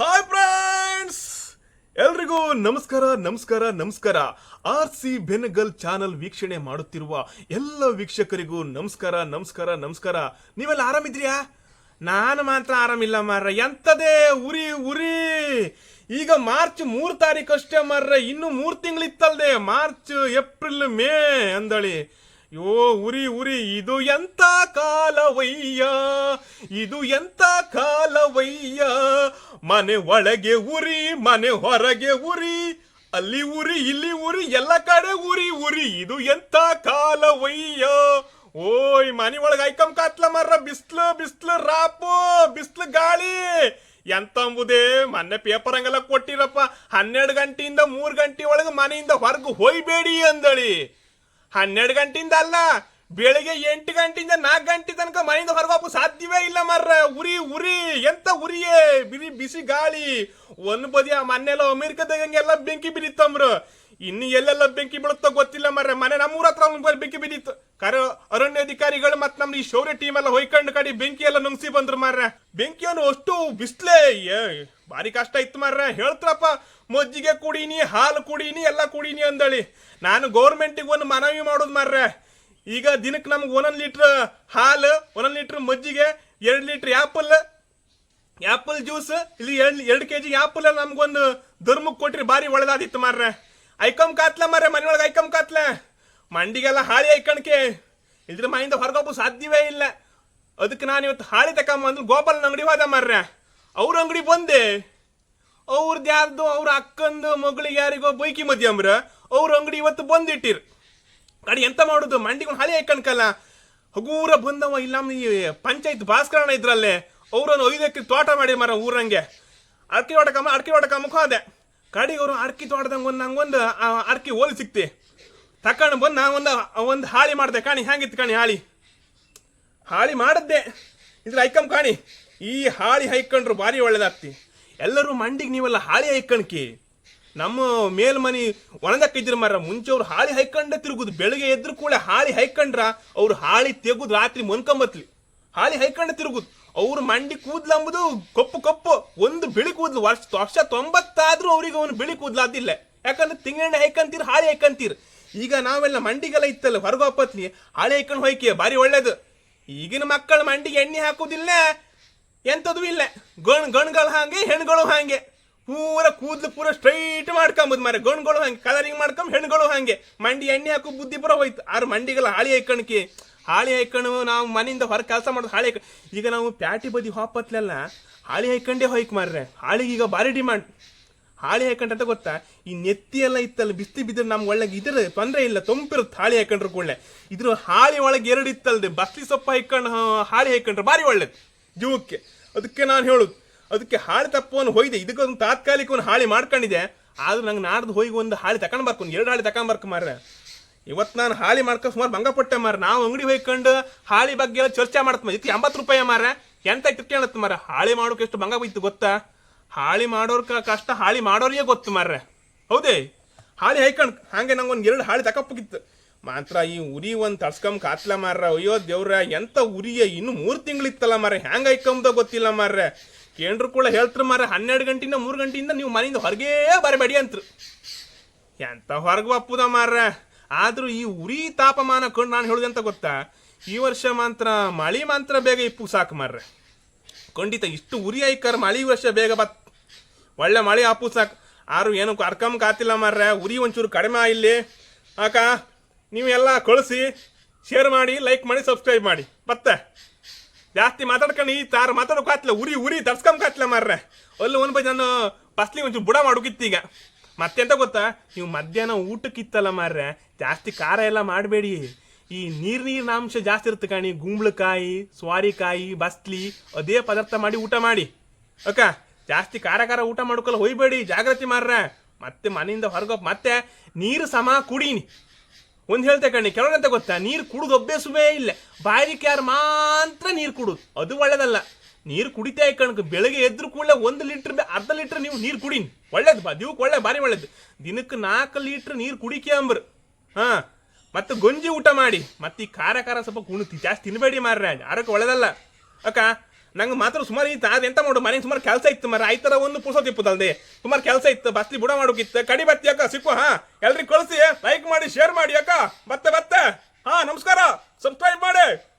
Hi friends ಎಲ್ರಿಗೂ ನಮಸ್ಕಾರ ನಮಸ್ಕಾರ ನಮಸ್ಕಾರ. ಆರ್ ಸಿ ಬೆನಗಲ್ ಚಾನಲ್ ವೀಕ್ಷಣೆ ಮಾಡುತ್ತಿರುವ ಎಲ್ಲ ವೀಕ್ಷಕರಿಗೂ ನಮಸ್ಕಾರ ನಮಸ್ಕಾರ ನಮಸ್ಕಾರ. ನೀವೆಲ್ಲ ಆರಾಮಿದ್ರಿಯಾ? ನಾನು ಮಾತ್ರ ಆರಾಮಿಲ್ಲ ಮಾರ್ರ. ಎಂತದೇ ಉರಿ ಉರಿ. ಈಗ ಮಾರ್ಚ್ ಮೂರು ತಾರೀಕು ಅಷ್ಟೇ ಮಾರ್ರ. ಇನ್ನು ಮೂರ್ ತಿಂಗಳಿತ್ತಲ್ದೆ. ಮಾರ್ಚ್, ಏಪ್ರಿಲ್, ಮೇ ಅಂದಳಿ. ಯೋ ಉರಿ ಉರಿ, ಇದು ಎಂತ ಕಾಲವಯ್ಯ? ಇದು ಎಂತ ಕಾಲವಯ್ಯ? ಮನೆ ಒಳಗೆ ಉರಿ, ಮನೆ ಹೊರಗೆ ಉರಿ, ಅಲ್ಲಿ ಉರಿ, ಇಲ್ಲಿ ಉರಿ, ಎಲ್ಲ ಕಡೆ ಉರಿ ಉರಿ, ಇದು ಎಂತ ಕಾಲವಯ್ಯ? ಓಯ್, ಮನೆ ಒಳಗೆ ಐಕಮ್ ಕಾತ್ಲ ಮರ್ರ, ಬಿಸ್ಲು ಬಿಸ್ಲು, ರಾಪು, ಬಿಸ್ಲು ಗಾಳಿ. ಎಂತ ಅಂಬುದೇ ಮೊನ್ನೆ ಪೇಪರ್ ಹಂಗೆಲ್ಲ ಕೊಟ್ಟಿರಪ್ಪ, ಹನ್ನೆರಡು ಗಂಟೆಯಿಂದ ಮೂರು ಗಂಟೆ ಒಳಗೆ ಮನೆಯಿಂದ ಹೊರಗೆ ಹೋಯ್ಬೇಡಿ ಅಂದಳಿ. ಹನ್ನೆರಡು ಗಂಟೆಯಿಂದ ಅಲ್ಲ, ಬೆಳಿಗ್ಗೆ ಎಂಟು ಗಂಟೆಯಿಂದ ನಾಲ್ಕು ಗಂಟೆ ತನಕ ಮನೆಯಿಂದ ಹೊರಗೋಗು ಸಾಧ್ಯವೇ ಇಲ್ಲ ಮರ್ರ. ಉರಿ ಉರಿ, ಎಂತ ಉರಿಯೇ? ಬಿರಿ ಬಿಸಿ ಗಾಳಿ. ಒಂದ್ ಬದಿ ಆ ಮನೆಲ್ಲ ಅಮೆರಿಕದಾಗಂಗೆಲ್ಲ ಬೆಂಕಿ ಬಿದ್ದಿತ್ತಮ್ರು ಇನ್ನು ಎಲ್ಲೆಲ್ಲ ಬೆಂಕಿ ಬೀಳುತ್ತೋ ಗೊತ್ತಿಲ್ಲ ಮರ್ರೆ. ಮನೆ ನಮ್ಮೂರ ಹತ್ರ ಬೆಂಕಿ ಬಿದ್ದಿತ್ತು. ಕರೆ ಅರಣ್ಯಾಧಿಕಾರಿಗಳು ಮತ್ ನಮ್ ಈ ಶೌರ್ಯ ಟೀಮ್ ಎಲ್ಲ ಹೊಯ್ಕೊಂಡು ಕಡಿ ಬೆಂಕಿ ಎಲ್ಲ ನುಂಗ್ಸಿ ಬಂದ್ರು ಮಾರ್ರೆ. ಬೆಂಕಿಯನ್ನು ಅಷ್ಟು ಬಿಸ್ಲೇ ಭಾರಿ ಕಷ್ಟ ಇತ್ತು ಮಾರ್ರೆ. ಹೇಳ್ತ್ರಪ್ಪ ಮಜ್ಜಿಗೆ ಕುಡೀನಿ, ಹಾಲು ಕುಡೀನಿ, ಎಲ್ಲ ಕುಡೀನಿ ಅಂದಳಿ. ನಾನು ಗೌರ್ಮೆಂಟಿಗೆ ಒಂದು ಮನವಿ ಮಾಡೋದು ಮಾರ್ರೆ. ಈಗ ದಿನಕ್ಕೆ ನಮ್ಗೆ ಒಂದೊಂದು ಲೀಟ್ರ್ ಹಾಲು, ಒಂದೊಂದು ಲೀಟ್ರ್ ಮಜ್ಜಿಗೆ, ಎರಡು ಲೀಟ್ರ್ ಆ್ಯಪಲ್ ಆ್ಯಪಲ್ ಜ್ಯೂಸ್, ಇಲ್ಲಿ ಎರಡು ಎರಡು ಕೆ ಜಿ ಆ್ಯಪಲ್ ನಮ್ಗೊಂದು ಧರ್ಮಕ್ಕೆ ಕೊಟ್ರಿ ಭಾರಿ ಒಳ್ಳೆದಾದಿತ್ತು ಮಾರ್ರೆ. ಐಕಮ್ ಕಾತ್ಲ ಮಾರ್ರೆ ಮನೆಯೊಳಗೆ ಐಕಮ್ ಕಾತ್ಲ? ಮಂಡಿಗೆಲ್ಲ ಹಾಳಿ ಐಕಣ್ಕೆ. ಇದ್ರ ಮೈಯಿಂದ ಹೊರಗೋಗು ಸಾಧ್ಯವೇ ಇಲ್ಲ. ಅದಕ್ಕೆ ನಾನು ಇವತ್ತು ಹಾಳಿ ತಕೊಂಬಂದು ಗೋಪಾಲನ ಅಂಗಡಿ ಹೋದ ಮಾರ್ರೆ. ಅವ್ರ ಅಂಗಡಿ ಬಂದೆ. ಅವ್ರದ್ದು ಯಾರ್ದು? ಅವ್ರ ಅಕ್ಕಂದು, ಮಗಳಿಗೆ ಯಾರಿಗೋ ಬೈಕಿ ಮದ್ಯ ಅಂಬ್ರ. ಅವ್ರ ಅಂಗಡಿ ಇವತ್ತು ಬಂದಿಟ್ಟಿರ್. ಕಡೆ ಎಂತ ಮಾಡುದು? ಮಂಡಿಗೆ ಹಳೆ ಐಕಣ್ಕಲ್ಲ. ಹಗೂರ ಬಂದವ, ಇಲ್ಲ ಪಂಚಾಯತ್ ಭಾಸ್ಕರಣ ಇದ್ರಲ್ಲೇ. ಅವ್ರನ್ನ ಐದಕ್ಕೆ ತೋಟ ಮಾಡಿ ಮರ ಊರಂಗೆ. ಅಡ್ಕೆ ಹೊಡಕಮ್ಮ ಅಡ್ಕೆ ಹೊಡಕಮ್ಮಕ್ಕೆ ಹೋದೆ. ಕಡೆಗೆ ಅವರು ಅರ್ಕಿ ತೋಟದಂಗೆ ಒಂದು ನಂಗೊಂದು ಅರ್ಕಿ ಹೋಲಿ ಸಿಕ್ತಿ. ತಕೊಂಡು ಬಂದು ನಾ ಒಂದು ಒಂದು ಹಾಳಿ ಮಾಡಿದೆ ಕಾಣಿ, ಹ್ಯಾಂಗಿತ್ತು ಕಾಣಿ ಹಾಳಿ? ಹಾಳಿ ಮಾಡಿದ್ದೆ. ಇದ್ರ ಐಕಮ್ ಕಾಣಿ. ಈ ಹಾಳಿ ಹೈಕೊಂಡ್ರು ಭಾರಿ ಒಳ್ಳೇದಾಗ್ತಿ. ಎಲ್ಲರೂ ಮಂಡಿಗೆ ನೀವೆಲ್ಲ ಹಾಳಿ ಹೈಕಣ್ಕಿ. ನಮ್ಮ ಮೇಲ್ಮನಿ ಒಣದಕ್ಕಿದ್ರ ಮರ ಮುಂಚೆ ಅವ್ರು ಹಾಳಿ ಹೈಕಂಡ ತಿರುಗುದು, ಬೆಳಗ್ಗೆ ಎದ್ರು ಕೂಡ ಹಾಳಿ ಹೈಕೊಂಡ್ರ, ಅವ್ರು ಹಾಳಿ ತೆಗುದು ರಾತ್ರಿ ಮೊನ್ಕೊಂಬತ್ಲಿ. ಹಾಳಿ ಹೈಕೊಂಡೆ ತಿರುಗುದು, ಅವ್ರು ಮಂಡಿ ಕೂದ್ಲಂಬುದು ಕಪ್ಪು ಕಪ್ಪು, ಒಂದು ಬಿಳಿ ಕೂದ್ಲು, ವರ್ಷ ವರ್ಷ ತೊಂಬತ್ತಾದ್ರೂ ಅವ್ರಿಗೆ ಅವನು ಬಿಳಿ ಕೂದ್ಲಾದಿಲ್ಲ. ಯಾಕಂದ್ರೆ ತಿಂಗಣ್ಣೆ ಹೈಕಂತೀರ್, ಹಾಳಿ ಹೈಕಂತೀರ್. ಈಗ ನಾವೆಲ್ಲ ಮಂಡಿಗೆಲ್ಲ ಇತ್ತಲ್ಲ ಹೊರಗೋಪತ್ನಿ ಹಾಳೆ ಇಕ್ಕೊಂಡು ಹೋಯ್ಕೆ, ಭಾರಿ ಒಳ್ಳೇದು. ಈಗಿನ ಮಕ್ಕಳು ಮಂಡಿಗೆ ಎಣ್ಣೆ ಹಾಕುದಿಲ್ಲ? ಎಂಥದ್ದು ಇಲ್ಲ. ಗಣ್, ಗಣ್ಗಳು ಹಾಗೆ, ಹೆಣ್ಗಳು ಹಾಗೆ. ಪೂರ ಕೂದಲು ಪೂರ ಸ್ಟ್ರೈಟ್ ಮಾಡ್ಕೊಂಬುದು ಮಾರೆ ಗಣ್ಗಳು ಹಂಗೆ ಕಲರಿಂಗ್ ಮಾಡ್ಕೊಂಬ ಹೆಣ್ಗಳು ಹಾಗೆ. ಮಂಡಿ ಎಣ್ಣೆ ಹಾಕೋ ಬುದ್ಧಿ ಪುರ ಹೋಯ್ತು. ಆರು ಮಂಡಿಗೆಲ್ಲ ಹಾಳಿ ಹೈಕಣಿಕೆ ಹಾಳಿ ಹೈಕಣು ನಾವು ಮನೆಯಿಂದ ಹೊರ ಕೆಲಸ ಮಾಡೋದು ಹಾಳಿ ಈಗ ನಾವು ಪ್ಯಾಟಿ ಬದಿ ಹಾಪತ್ಲೆಲ್ಲ ಹಾಳಿ ಹೈಕಂಡೇ ಹೋಯ್ಕೆ ಮಾರ್ರೆ. ಹಾಳಿಗೆ ಈಗ ಭಾರಿ ಡಿಮಾಂಡ್ ಹಾಳಿ ಹಾಕೊಂಡ್ರೆ ಅಂತ ಗೊತ್ತಾ? ಈ ನೆತ್ತಿ ಎಲ್ಲ ಇತ್ತಲ್ಲ, ಬಿಸ್ತಿ ಬಿದ್ದರೆ ನಮ್ಗೆ ಒಳಗೆ ಇದ್ರ ತೊಂದರೆ ಇಲ್ಲ ತೊಂಪಿರುತ್ತೆ ಹಾಳಿ ಹಾಕೊಂಡ್ರೆ ಕೂಡಲೇ. ಇದ್ರ ಹಾಳಿ ಒಳಗೆ ಎರಡು ಇತ್ತಲ್ದೆ ಬಸ್ತಿ ಸೊಪ್ಪು ಹಾಕೊಂಡು ಹಾಳಿ ಹಾಕೊಂಡ್ರೆ ಭಾರಿ ಒಳ್ಳೇದು, ಜೀವಕ್ಕೆ. ಅದಕ್ಕೆ ನಾನು ಹೇಳುದು, ಅದಕ್ಕೆ ಹಾಳಿ ತಪ್ಪವನ್ನು ಹೋಯ್ದೆ ಇದಕ್ಕೊಂದು ತಾತ್ಕಾಲಿಕ ಒಂದು ಹಾಳಿ ಮಾಡ್ಕೊಂಡಿದೆ, ಆದ್ರೆ ನಂಗೆ ನಾಡ್ದು ಹೋಗಿ ಒಂದು ಹಾಳಿ ತಕೊಂಡ್ ಬರ್ಕೊಂಡು, ಎರಡು ಹಾಳಿ ತಕೊಂಡ್ ಬರ್ಕ ಮಾರ್ರೆ. ಇವತ್ತು ನಾನು ಹಾಳಿ ಮಾಡ್ಕೊಂಡು ಸುಮಾರು ಭಂಗಪಟ್ಟೆ ಮಾರ ನಾವು ಅಂಗಡಿ ಹೋಯ್ಕೊಂಡು ಹಾಳಿ ಬಗ್ಗೆ ಎಲ್ಲ ಚರ್ಚೆ ಮಾಡ್ತ ಇದಕ್ಕೆ ಎಂಬತ್ತು ರೂಪಾಯಿ ಮಾರ ಎಂತ ಇಟ್ಕೊಳ್ಳುತ್ತೆ ಮಾರ ಹಾಳಿ ಮಾಡೋಕೆ ಎಷ್ಟು ಭಂಗ ಬಿತ್ತು ಗೊತ್ತಾ? ಹಾಳಿ ಮಾಡೋರ್ ಕಷ್ಟ ಹಾಳಿ ಮಾಡೋರಿಗೆ ಗೊತ್ತು ಮಾರ್ರೆ. ಹೌದೇ? ಹಾಳಿ ಹೈಕಂಡ್ ಹಾಗೆ ನಂಗೆ ಒಂದು ಎರಡು ಹಾಳಿ ತಕಪ್ಪಗಿತ್ತು ಮಾತ್ರ ಈ ಉರಿ ಒಂದು ತರ್ಸ್ಕೊಂಡ್ ಕಾತ್ಲ ಮಾರ್ರ. ಅಯ್ಯೋ ದೇವ್ರ, ಎಂತ ಉರಿಯ? ಇನ್ನು ಮೂರು ತಿಂಗಳಿತ್ತಲ್ಲ ಮಾರ್ರೆ. ಹ್ಯಾಂಗ ಹೈಕಂಬ್ದ ಗೊತ್ತಿಲ್ಲ ಮಾರ್ರೆ. ಕೇಂದ್ರ ಕೂಡ ಹೇಳ್ತ್ರು ಮಾರ್ರೆ, ಹನ್ನೆರಡು ಗಂಟೆಯಿಂದ ಮೂರು ಗಂಟೆಯಿಂದ ನೀವು ಮನೆಯಿಂದ ಹೊರಗೇ ಬರಬೇಡಿ ಅಂತ್ರು. ಎಂತ ಹೊರಗೆ ಒಪ್ಪುದ ಮಾರ್ರೆ? ಆದ್ರೂ ಈ ಉರಿ ತಾಪಮಾನ ಕಂಡು ನಾನು ಹೇಳುದಂತ ಗೊತ್ತಾ? ಈ ವರ್ಷ ಮಾತ್ರ ಮಳಿ ಮಾತ್ರ ಬೇಗ ಇಪ್ಪು ಸಾಕು ಮಾರ್ರೆ. ಖಂಡಿತ ಇಷ್ಟು ಉರಿ ಐಕರ್ ಮಳಿ ವರ್ಷ ಬೇಗ ಬತ್ ಒಳ್ಳೆ ಮಳೆ ಆಪು ಸಾಕು. ಆರು ಏನು ಕರ್ಕಮ್ ಕಾತಿಲ್ಲ ಮಾರ್ರೆ. ಉರಿ ಒಂಚೂರು ಕಡಿಮೆ ಇಲ್ಲಿ. ಅಕ್ಕ ನೀವೆಲ್ಲ ಕಳಿಸಿ ಶೇರ್ ಮಾಡಿ ಲೈಕ್ ಮಾಡಿ ಸಬ್ಸ್ಕ್ರೈಬ್ ಮಾಡಿ. ಮತ್ತೆ. ಜಾಸ್ತಿ ಮಾತಾಡ್ಕೊಂಡು ಈ ತಾರ ಮಾತಾಡೋಕಾತ್ಲ ಉರಿ ಉರಿ ತರ್ಸ್ಕೊಂಡ್ ಕಾತಿಲ್ಲ ಮಾರ್ರೆ. ಅಲ್ಲಿ ಒಂದು ಬೈ ನಾನು ಫಸ್ಟ್ಲಿ ಒಂಚೂರು ಬುಡ ಮಾಡೋಕಿತ್ತೀಗ ಮತ್ತೆಂತ ಗೊತ್ತಾ? ನೀವು ಮಧ್ಯಾಹ್ನ ಊಟಕ್ಕಿತ್ತಲ್ಲ ಮಾರ್ರೆ. ಜಾಸ್ತಿ ಖಾರ ಎಲ್ಲ ಮಾಡಬೇಡಿ. ಈ ನೀರು ನೀರಿನ ಅಂಶ ಜಾಸ್ತಿ ಇರುತ್ತೆ ಕಾಣಿ. ಗುಂಬಳಕಾಯಿ, ಸ್ವಾರಿಕಾಯಿ, ಬಸ್ಲಿ, ಅದೇ ಪದಾರ್ಥ ಮಾಡಿ ಊಟ ಮಾಡಿ. ಅಕ್ಕ? ಜಾಸ್ತಿ ಖಾರ ಊಟ ಮಾಡ್ಕೊಲ್ಲ ಹೋಯ್ಬೇಡಿ ಜಾಗೃತಿ ಮಾರ್ರೆ ಮತ್ತೆ ಮನೆಯಿಂದ ಹೊರಗೆ ಮತ್ತೆ ನೀರು ಸಮ ಕುಡೀನಿ. ಒಂದು ಹೇಳ್ತೆ ಕಣ್ಣಿ ಕೆಲವರಂತ ಗೊತ್ತಾ? ನೀರು ಕುಡಿದು ಅಭ್ಯಾಸವೇ ಇಲ್ಲ. ಬಾಯಿಗೆ ಯಾರು ಮಾತ್ರ ನೀರು ಕುಡುದು. ಅದು ಒಳ್ಳೇದಲ್ಲ. ನೀರು ಕುಡಿತಾ ಕಣ್ಕ, ಬೆಳಗ್ಗೆ ಎದ್ರು ಕೂಡಲೇ ಒಂದು ಲೀಟ್ರ್ ಅರ್ಧ ಲೀಟ್ರ್ ನೀವು ನೀರು ಕುಡೀನಿ. ಒಳ್ಳೇದು ಬಾ ದಿವಕ್ಕೆ ಒಳ್ಳೆ, ಭಾರಿ ಒಳ್ಳೇದು. ದಿನಕ್ಕೆ ನಾಲ್ಕು ಲೀಟ್ರ್ ನೀರು ಕುಡಿಕೆ ಅಂಬ್ರು. ಹಾಂ. ಮತ್ತು ಗೊಂಜಿ ಊಟ ಮಾಡಿ. ಮತ್ತೆ ಈ ಖಾರ ಖಾರ ಸ್ವಲ್ಪ ಕುಣಿತಿ ಜಾಸ್ತಿ ತಿನ್ನಬೇಡಿ ಮಾರ್ರೆ. ಆರೋಗ್ಯ ಒಳ್ಳೇದಲ್ಲ. ಅಕ್ಕ ನಂಗೆ ಮಾತ್ರ ಸುಮಾರು ಇತ್ತು ಅದು ಎಂತ ಮಾಡು ಮನೆಗೆ ಸುಮಾರು ಕೆಲಸ ಇತ್ತು ಮರ ಆಯ್ತರ ಒಂದು ಪುಸ ತಿಪ್ಪದಲ್ದೆ ಸುಮಾರು ಕೆಲಸ ಇತ್ತು. ಬಸ್ಲಿ ಬುಡ ಮಾಡೋಕಿತ್ತು. ಕಡಿ ಬತ್ತಿ ಅಕ್ಕ ಸಿಕ್ಕು ಹಾ? ಎಲ್ರಿಗೂ ಕಳಿಸಿ ಲೈಕ್ ಮಾಡಿ ಶೇರ್ ಮಾಡಿ, ಅಕ್ಕ. ಬತ್ತೆ ಬತ್ತೆ. ಹಾ, ನಮಸ್ಕಾರ. ಸಬ್ಸ್ಕ್ರೈಬ್ ಮಾಡಿ.